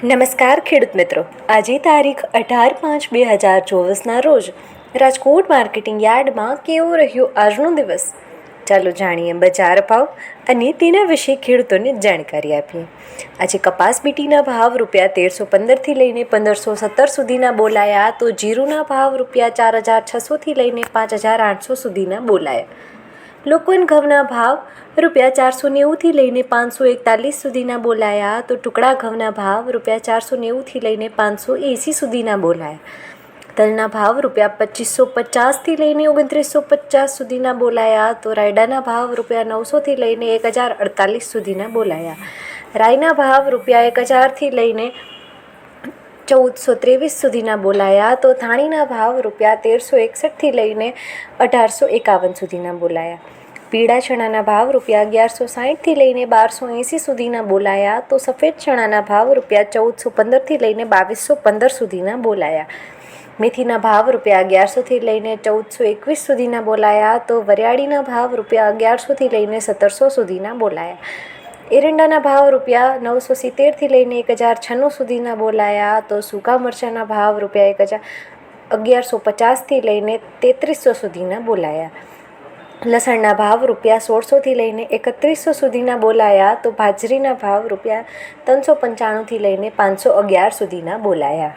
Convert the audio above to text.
નમસ્કાર ખેડૂત મિત્રો. આજે તારીખ અઢાર પાંચ બે હજાર ચોવીસના રોજ રાજકોટ માર્કેટિંગ યાર્ડમાં કેવો રહ્યો આજનો દિવસ? ચાલો જાણીએ બજાર ભાવ અને તેના વિશે ખેડૂતોને જાણકારી આપીએ. આજે કપાસ બીટીના ભાવ રૂપિયા તેરસો પંદરથી લઈને પંદરસો સત્તર સુધીના બોલાયા તો જીરુના ભાવ રૂપિયા ચાર હજાર છસોથી લઈને પાંચ હજાર આઠસો સુધીના બોલાયા. લોકોન ઘઉંના ભાવ રૂપિયા ચારસો નેવુંથી લઈને પાંચસો એકતાલીસ સુધીના બોલાયા તો ટુકડા ઘઉંના ભાવ રૂપિયા ચારસો નેવુંથી લઈને પાંચસો એંસી સુધીના બોલાયા. તલના ભાવ રૂપિયા પચીસો પચાસથી લઈને ઓગણત્રીસો પચાસ સુધીના બોલાયા તો રાયડાના ભાવ રૂપિયા નવસોથી લઈને એક હજાર અડતાલીસ સુધીના બોલાયા. રાયના ભાવ રૂપિયા એક હજારથી લઈને ચૌદસો ત્રેવીસ સુધીના બોલાયા તો થાણીના ભાવ રૂપિયા તેરસો એકસઠથી લઈને અઢારસો એકાવન સુધીના બોલાયા. પીળા ચણાના ભાવ રૂપિયા અગિયારસો સાહીઠથી લઈને બારસો એંસી સુધીના બોલાયા તો સફેદ ચણાના ભાવ રૂપિયા ચૌદસો પંદરથી લઈને બાવીસો પંદર સુધીના બોલાયા. મેથીના ભાવ રૂપિયા અગિયારસોથી લઈને ચૌદસો એકવીસ સુધીના બોલાયા તો વરિયાળીના ભાવ રૂપિયા અગિયારસોથી લઈને સત્તરસો સુધીના બોલાયા. એરંડાના ભાવ રૂપિયા નવસો સિત્તેરથી લઈને એક હજાર છન્નું સુધીના બોલાયા તો સૂકા મરચાંના ભાવ રૂપિયા એક હજાર અગિયારસો પચાસથી લઈને તેત્રીસો સુધીના બોલાયા. લસણના ભાવ રૂપિયા સોળસોથી લઈને એકત્રીસો સુધીના બોલાયા તો બાજરીના ભાવ રૂપિયા ત્રણસો પંચાણુંથી લઈને પાંચસો અગિયાર સુધીના બોલાયા.